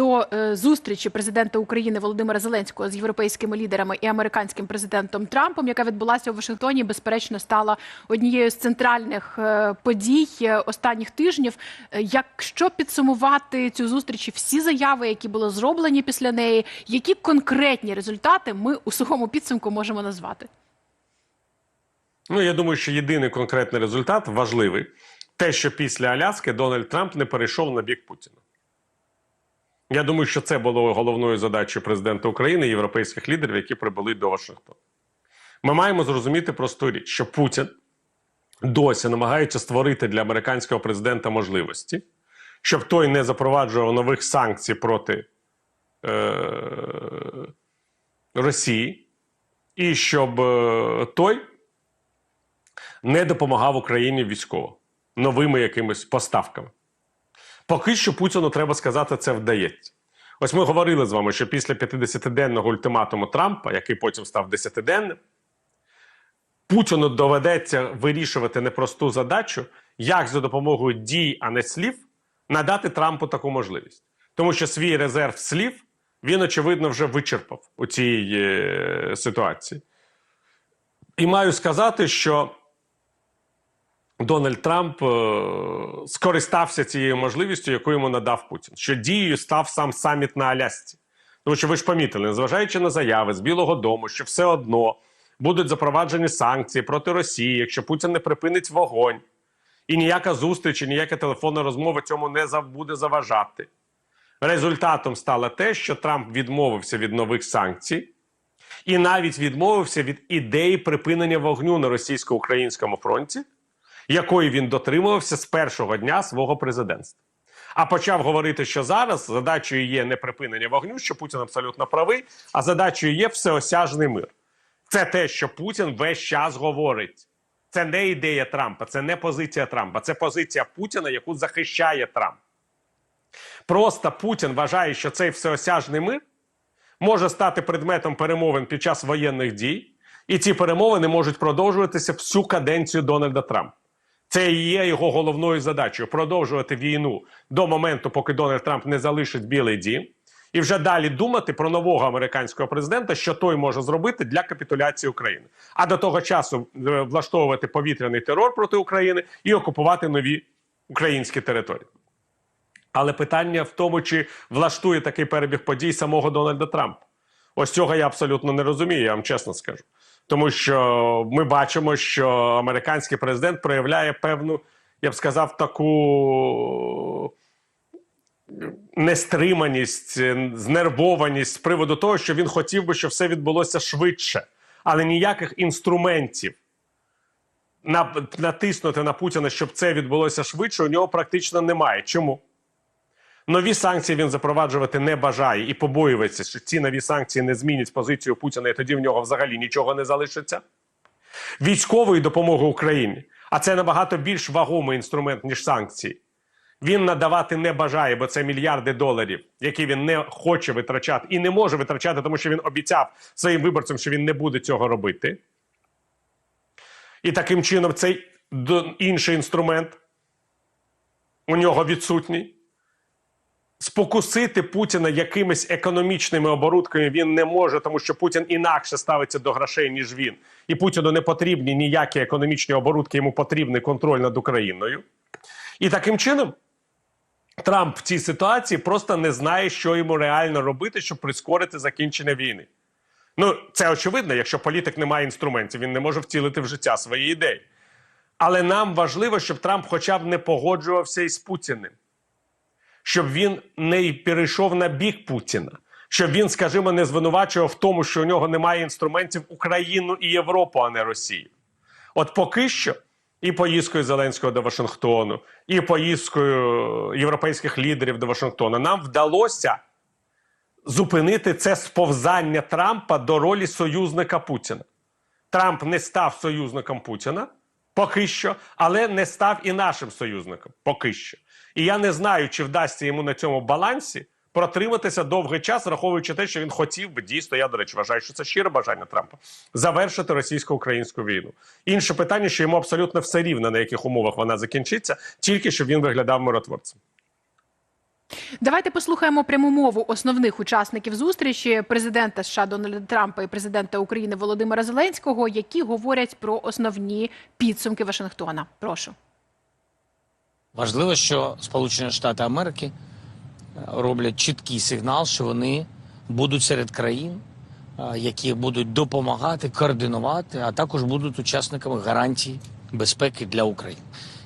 до е, зустрічі президента України Володимира Зеленського з європейськими лідерами і американським президентом Трампом, яка відбулася у Вашингтоні, безперечно стала однією з центральних е, подій е, останніх тижнів. Якщо підсумувати цю зустріч, всі заяви, які були зроблені після неї, які конкретні результати ми у сухому підсумку можемо назвати? Ну, я думаю, що єдиний конкретний результат важливий те, що після Аляски Дональд Трамп не перейшов на бік Путіна. Я думаю, що це було головною задачею президента України і європейських лідерів, які прибули до Вашингтона. Ми маємо зрозуміти просту річ, що Путін досі намагається створити для американського президента можливості, щоб той не запроваджував нових санкцій проти е- Росії, і щоб е, той не допомагав Україні військово новими якимись поставками. Поки що Путіну треба сказати, це вдається. Ось ми говорили з вами, що після 50-денного ультиматуму Трампа, який потім став 10-денним, Путіну доведеться вирішувати непросту задачу, як за допомогою дій, а не слів, надати Трампу таку можливість. Тому що свій резерв слів він, очевидно, вже вичерпав у цій е, ситуації. І маю сказати, що Дональд Трамп е, скористався цією можливістю, яку йому надав Путін, що дією став сам саміт на Алясці. Тому що ви ж помітили, незважаючи на заяви з Білого Дому, що все одно будуть запроваджені санкції проти Росії, якщо Путін не припинить вогонь, і ніяка зустріч, і ніяка телефонна розмова цьому не буде заважати. Результатом стало те, що Трамп відмовився від нових санкцій і навіть відмовився від ідеї припинення вогню на російсько-українському фронті, якої він дотримувався з першого дня свого президентства. А почав говорити, що зараз задачею є не припинення вогню, що Путін абсолютно правий, а задачею є всеосяжний мир. Це те, що Путін весь час говорить. Це не ідея Трампа, це не позиція Трампа, це позиція Путіна, яку захищає Трамп. Просто Путін вважає, що цей всеосяжний мир може стати предметом перемовин під час воєнних дій, і ці перемовини можуть продовжуватися всю каденцію Дональда Трампа. Це і є його головною задачею продовжувати війну до моменту, поки Дональд Трамп не залишить Білий Дім, і вже далі думати про нового американського президента, що той може зробити для капітуляції України. А до того часу е, влаштовувати повітряний терор проти України і окупувати нові українські території. Але питання в тому, чи влаштує такий перебіг подій самого Дональда Трампа. Ось цього я абсолютно не розумію, я вам чесно скажу. Тому що ми бачимо, що американський президент проявляє певну, я б сказав, таку нестриманість, знервованість з приводу того, що він хотів би, щоб все відбулося швидше, але ніяких інструментів на- натиснути на Путіна, щоб це відбулося швидше, у нього практично немає. Чому? Нові санкції він запроваджувати не бажає і побоюється, що ці нові санкції не змінять позицію Путіна, і тоді в нього взагалі нічого не залишиться. Військової допомоги Україні, а це набагато більш вагомий інструмент, ніж санкції. Він надавати не бажає, бо це мільярди доларів, які він не хоче витрачати і не може витрачати, тому що він обіцяв своїм виборцям, що він не буде цього робити. І таким чином цей інший інструмент у нього відсутній спокусити Путіна якимись економічними оборудками він не може, тому що Путін інакше ставиться до грошей, ніж він. І Путіну не потрібні ніякі економічні оборудки, йому потрібний контроль над Україною. І таким чином Трамп в цій ситуації просто не знає, що йому реально робити, щоб прискорити закінчення війни. Ну, це очевидно, якщо політик не має інструментів, він не може втілити в життя свої ідеї. Але нам важливо, щоб Трамп хоча б не погоджувався із Путіним щоб він не перейшов на бік Путіна, щоб він, скажімо, не звинувачував в тому, що у нього немає інструментів Україну і Європу, а не Росію. От поки що і поїздкою Зеленського до Вашингтону, і поїздкою європейських лідерів до Вашингтона нам вдалося зупинити це сповзання Трампа до ролі союзника Путіна. Трамп не став союзником Путіна поки що, але не став і нашим союзником поки що. І я не знаю, чи вдасться йому на цьому балансі протриматися довгий час, враховуючи те, що він хотів би дійсно. Я до речі, вважаю, що це щире бажання Трампа завершити російсько-українську війну. Інше питання, що йому абсолютно все рівно, на яких умовах вона закінчиться, тільки щоб він виглядав миротворцем. Давайте послухаємо пряму мову основних учасників зустрічі президента США Дональда Трампа і президента України Володимира Зеленського, які говорять про основні підсумки Вашингтона. Прошу. Важливо, що Сполучені Штати Америки е, роблять чіткий сигнал, що вони будуть серед країн, е, які будуть допомагати, координувати, а також будуть учасниками гарантій безпеки для України.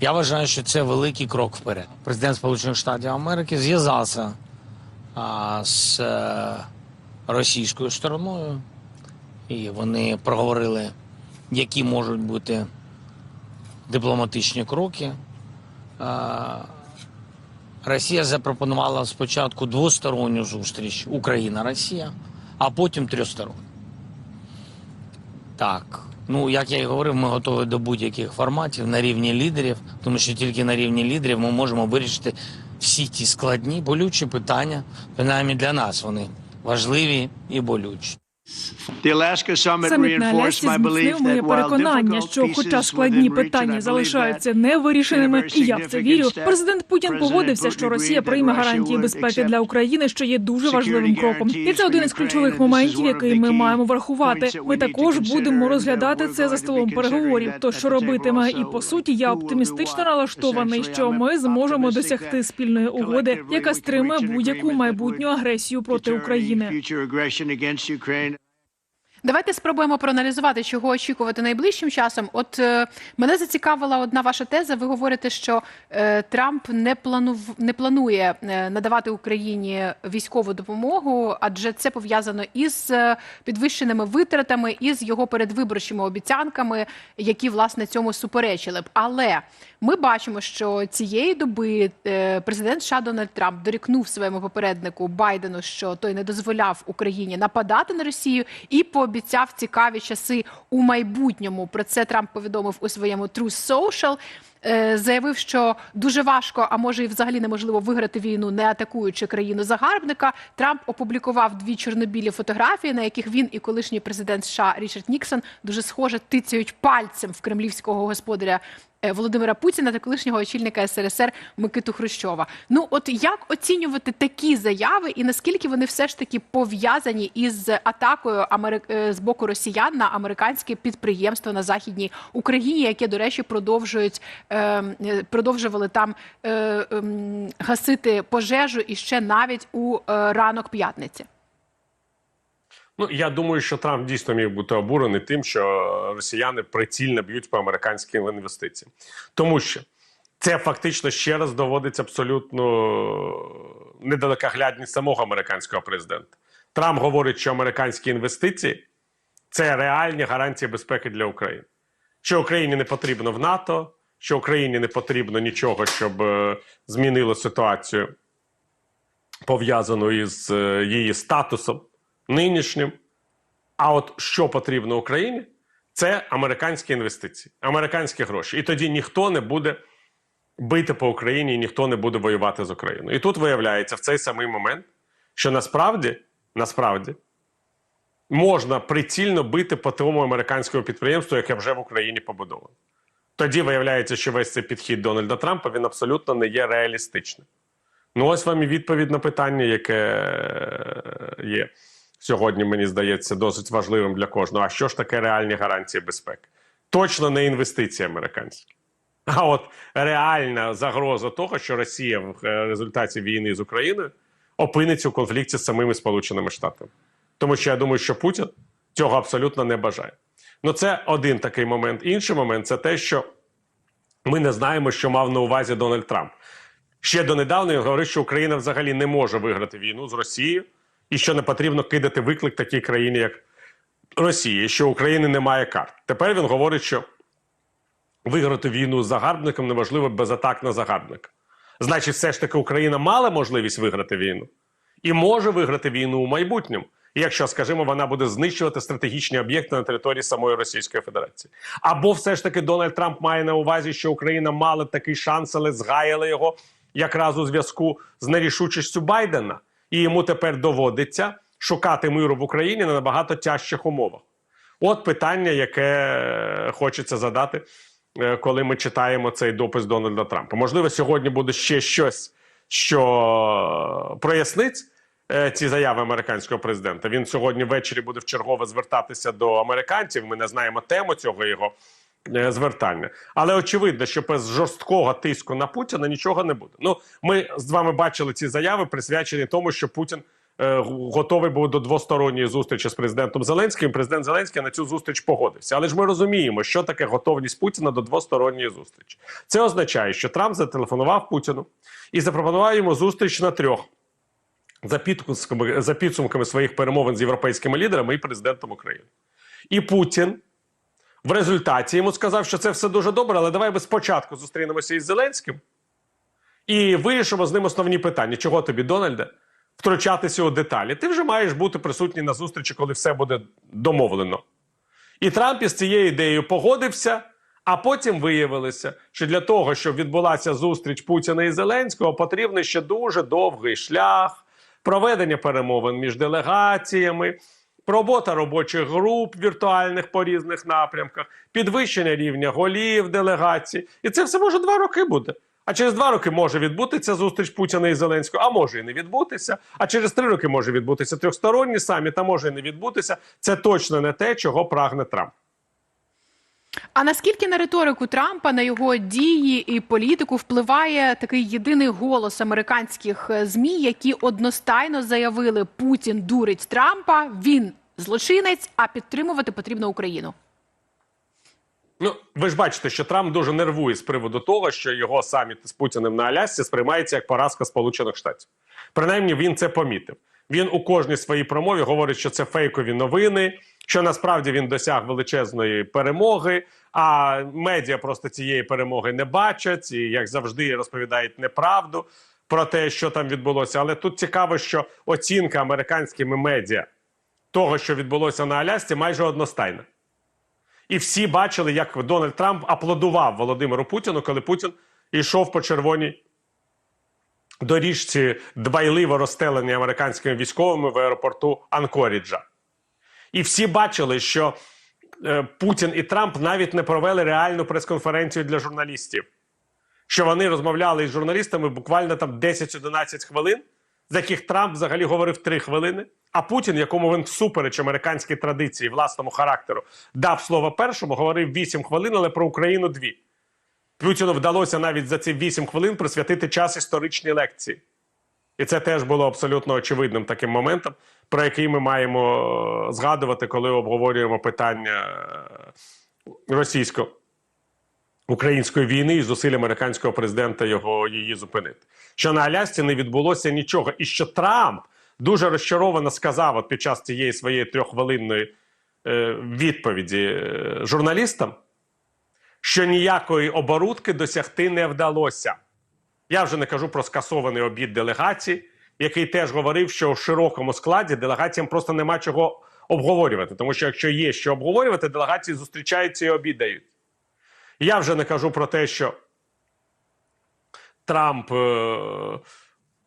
Я вважаю, що це великий крок вперед. Президент Сполучених Штатів Америки зв'язався з е, російською стороною, і вони проговорили, які можуть бути дипломатичні кроки. Росія запропонувала спочатку двосторонню зустріч Україна-Росія, а потім трьохсторонню. Так. Ну, як я і говорив, ми готові до будь-яких форматів на рівні лідерів, тому що тільки на рівні лідерів ми можемо вирішити всі ті складні, болючі питання. Принаймні для нас вони важливі і болючі. Саміт на Алясці зміцнив моє переконання, що, хоча складні питання залишаються невирішеними, і я в це вірю. Президент Путін погодився, що Росія прийме гарантії безпеки для України, що є дуже важливим кроком. І це один із ключових моментів, який ми маємо врахувати. Ми також будемо розглядати це за столом переговорів. То що робитиме, і по суті, я оптимістично налаштований, що ми зможемо досягти спільної угоди, яка стримає будь-яку майбутню агресію проти України. Давайте спробуємо проаналізувати, чого очікувати найближчим часом. От е, мене зацікавила одна ваша теза. Ви говорите, що е, Трамп не планув не планує е, надавати Україні військову допомогу, адже це пов'язано із е, підвищеними витратами і з його передвиборчими обіцянками, які власне цьому суперечили б. Але ми бачимо, що цієї доби е, президент США Дональд Трамп дорікнув своєму попереднику Байдену, що той не дозволяв Україні нападати на Росію і пообіцяв цікаві часи у майбутньому. Про це Трамп повідомив у своєму True Social. Е, Заявив, що дуже важко, а може і взагалі неможливо виграти війну, не атакуючи країну загарбника. Трамп опублікував дві чорнобілі фотографії, на яких він і колишній президент США Річард Ніксон дуже схоже тицяють пальцем в кремлівського господаря е, Володимира Путіна та колишнього очільника СРСР Микиту Хрущова. Ну от як оцінювати такі заяви, і наскільки вони все ж таки пов'язані із атакою Америк... е, з боку росіян на американське підприємство на західній Україні, яке, до речі, продовжують продовжували там е, ем, гасити пожежу і ще навіть у е, ранок п'ятниці. Ну я думаю, що Трамп дійсно міг бути обурений тим, що росіяни прицільно б'ють по американським інвестиціям, тому що це фактично ще раз доводить абсолютно недалекоглядність самого американського президента. Трамп говорить, що американські інвестиції це реальні гарантії безпеки для України. Що Україні не потрібно в НАТО, що Україні не потрібно нічого, щоб е, змінило ситуацію пов'язану із е, її статусом нинішнім. А от що потрібно Україні, це американські інвестиції, американські гроші. І тоді ніхто не буде бити по Україні, і ніхто не буде воювати з Україною. І тут виявляється в цей самий момент, що насправді, насправді можна прицільно бити по тому американському підприємству, яке вже в Україні побудовано. Тоді виявляється, що весь цей підхід Дональда Трампа він абсолютно не є реалістичним. Ну, ось вам і відповідь на питання, яке е, є сьогодні, мені здається, досить важливим для кожного. А що ж таке реальні гарантії безпеки? Точно не інвестиції американські. А от реальна загроза того, що Росія в е, результаті війни з Україною опиниться у конфлікті з самими Сполученими Штатами. Тому що я думаю, що Путін цього абсолютно не бажає. Ну, це один такий момент. Інший момент це те, що ми не знаємо, що мав на увазі Дональд Трамп. Ще донедавна він говорив, що Україна взагалі не може виграти війну з Росією, і що не потрібно кидати виклик такій країні, як Росія, що України немає карт. Тепер він говорить, що виграти війну з загарбником неможливо без атак на загарбника. Значить, все ж таки Україна мала можливість виграти війну і може виграти війну у майбутньому, якщо, скажімо, вона буде знищувати стратегічні об'єкти на території самої Російської Федерації. Або все ж таки Дональд Трамп має на увазі, що Україна мала такий шанс, але згаяла його якраз у зв'язку з нерішучістю Байдена, і йому тепер доводиться шукати миру в Україні на набагато тяжчих умовах. От питання, яке хочеться задати, е, коли ми читаємо цей допис Дональда Трампа. Можливо, сьогодні буде ще щось що прояснить е, ці заяви американського президента. Він сьогодні ввечері буде вчергове звертатися до американців. Ми не знаємо тему цього його е, звертання. Але очевидно, що без жорсткого тиску на Путіна нічого не буде. Ну, ми з вами бачили ці заяви, присвячені тому, що Путін е, готовий був до двосторонньої зустрічі з президентом Зеленським. Президент Зеленський на цю зустріч погодився. Але ж ми розуміємо, що таке готовність Путіна до двосторонньої зустрічі. Це означає, що Трамп зателефонував Путіну і запропонував йому зустріч на трьох. За підсумками, за підсумками своїх перемовин з європейськими лідерами і президентом України. І Путін в результаті йому сказав, що це все дуже добре, але давай ми спочатку зустрінемося із Зеленським і вирішимо з ним основні питання. Чого тобі, Дональде, втручатися у деталі? Ти вже маєш бути присутній на зустрічі, коли все буде домовлено. І Трамп із цією ідеєю погодився, а потім виявилося, що для того, щоб відбулася зустріч Путіна і Зеленського, потрібний ще дуже довгий шлях, проведення перемовин між делегаціями, робота робочих груп віртуальних по різних напрямках, підвищення рівня голів делегацій. І це все може два роки буде. А через два роки може відбутися зустріч Путіна і Зеленського, а може і не відбутися. А через три роки може відбутися трьохсторонній саміт, а може і не відбутися. Це точно не те, чого прагне Трамп. А наскільки на риторику Трампа, на його дії і політику впливає такий єдиний голос американських е, змі, які одностайно заявили, Путін дурить Трампа, він злочинець, а підтримувати потрібно Україну. Ну, ви ж бачите, що Трамп дуже нервує з приводу того, що його саміт з Путіним на Алясці сприймається як поразка Сполучених Штатів. Принаймні, він це помітив. Він у кожній своїй промові говорить, що це фейкові новини, що насправді він досяг величезної перемоги. А медіа просто цієї перемоги не бачать і, як завжди, розповідають неправду про те, що там відбулося. Але тут цікаво, що оцінка американськими медіа того, що відбулося на Алясці, майже одностайна. І всі бачили, як Дональд Трамп аплодував Володимиру Путіну, коли Путін йшов по червоній доріжці дбайливо розстеленій американськими військовими в аеропорту Анкоріджа. І всі бачили, що Путін і Трамп навіть не провели реальну прес-конференцію для журналістів. Що вони розмовляли із журналістами буквально там 10-11 хвилин, з яких Трамп взагалі говорив 3 хвилини. А Путін, якому він всупереч американській традиції, власному характеру, дав слово першому, говорив 8 хвилин, але про Україну 2. Путіну вдалося навіть за ці 8 хвилин присвятити час історичній лекції. І це теж було абсолютно очевидним таким моментом, про який ми маємо е, згадувати, коли обговорюємо питання е, російсько української війни і зусиль американського президента його її зупинити. Що на Алясці не відбулося нічого, і що Трамп дуже розчаровано сказав от під час цієї своєї трьоххвилинної е, відповіді е, журналістам, що ніякої оборудки досягти не вдалося. Я вже не кажу про скасований обід делегацій, який теж говорив, що в широкому складі делегаціям просто нема чого обговорювати. Тому що якщо є що обговорювати, делегації зустрічаються і обідають. Я вже не кажу про те, що Трамп е,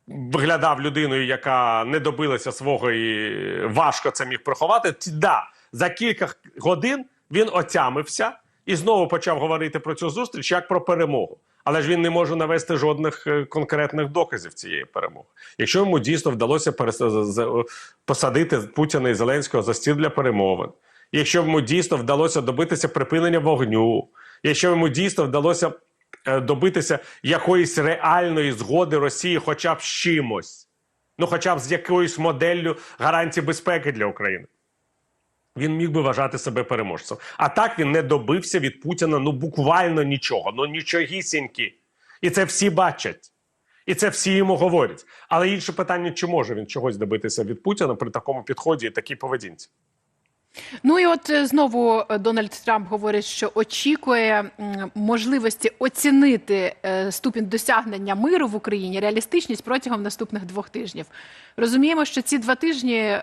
виглядав людиною, яка не добилася свого і важко це міг приховати. Да, за кілька годин він отямився і знову почав говорити про цю зустріч як про перемогу. Але ж він не може навести жодних е, конкретних доказів цієї перемоги. Якщо йому дійсно вдалося посадити Путіна і Зеленського за стіл для перемовин, якщо йому дійсно вдалося добитися припинення вогню, якщо йому дійсно вдалося е, добитися якоїсь реальної згоди Росії, хоча б з чимось, ну хоча б з якоюсь моделлю гарантій безпеки для України. Він міг би вважати себе переможцем. А так він не добився від Путіна ну буквально нічого, ну нічогісіньки. І це всі бачать. І це всі йому говорять. Але інше питання, чи може він чогось добитися від Путіна при такому підході і такій поведінці? Ну і от е, знову е, Дональд Трамп говорить, що очікує можливості оцінити е, ступінь досягнення миру в Україні, реалістичність протягом наступних двох тижнів. Розуміємо, що ці два тижні,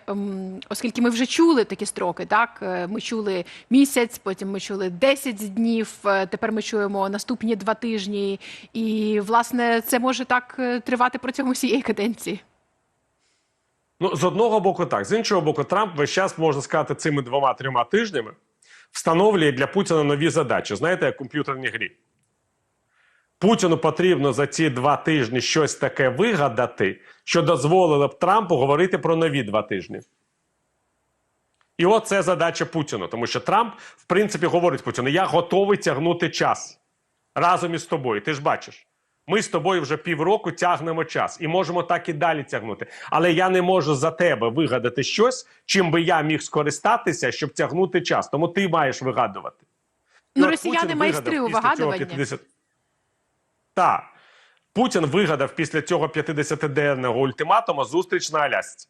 оскільки ми вже чули такі строки, так ми чули місяць, потім ми чули 10 днів. Тепер ми чуємо наступні два тижні, і власне це може так тривати протягом усієї каденції. Ну, з одного боку, так. З іншого боку, Трамп весь час, можна сказати, цими двома-трьома тижнями встановлює для Путіна нові задачі. Знаєте, як в комп'ютерній грі. Путіну потрібно за ці два тижні щось таке вигадати, що дозволило б Трампу говорити про нові два тижні. І от це задача Путіна, тому що Трамп, в принципі, говорить Путіну: я готовий тягнути час разом із тобою. Ти ж бачиш, ми з тобою вже півроку тягнемо час і можемо так і далі тягнути. Але я не можу за тебе вигадати щось, чим би я міг скористатися, щоб тягнути час. Тому ти маєш вигадувати. Ну, от росіяни Путін майстри у вигадуванні. 50... Так. Путін вигадав після цього 50-денного ультиматуму зустріч на Алясці.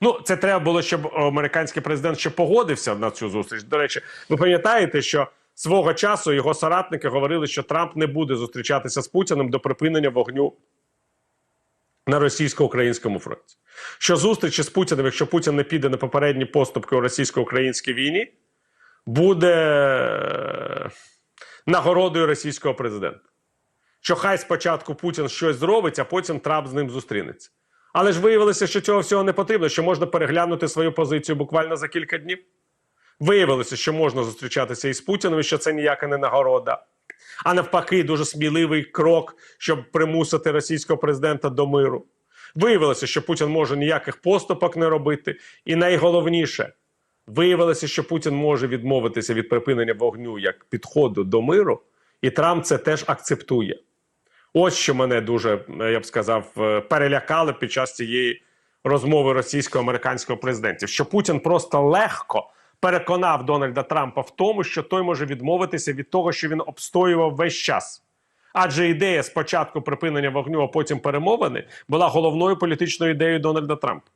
Ну, це треба було, щоб американський президент ще погодився на цю зустріч. До речі, ви пам'ятаєте, що свого часу його соратники говорили, що Трамп не буде зустрічатися з Путіним до припинення вогню на російсько-українському фронті. Що зустрічі з Путіним, якщо Путін не піде на попередні поступки у російсько-українській війні, буде е, нагородою російського президента. Що хай спочатку Путін щось зробить, а потім Трамп з ним зустрінеться. Але ж виявилося, що цього всього не потрібно, що можна переглянути свою позицію буквально за кілька днів. Виявилося, що можна зустрічатися із Путіним, і що це ніяка не нагорода. А навпаки, дуже сміливий крок, щоб примусити російського президента до миру. Виявилося, що Путін може ніяких поступок не робити. І найголовніше, виявилося, що Путін може відмовитися від припинення вогню як підходу до миру, і Трамп це теж акцептує. Ось що мене дуже, е, я б сказав, е, перелякало під час цієї розмови російсько-американського президентів, що Путін просто легко переконав Дональда Трампа в тому, що той може відмовитися від того, що він обстоював весь час. Адже ідея спочатку припинення вогню, а потім перемовини була головною політичною ідеєю Дональда Трампа.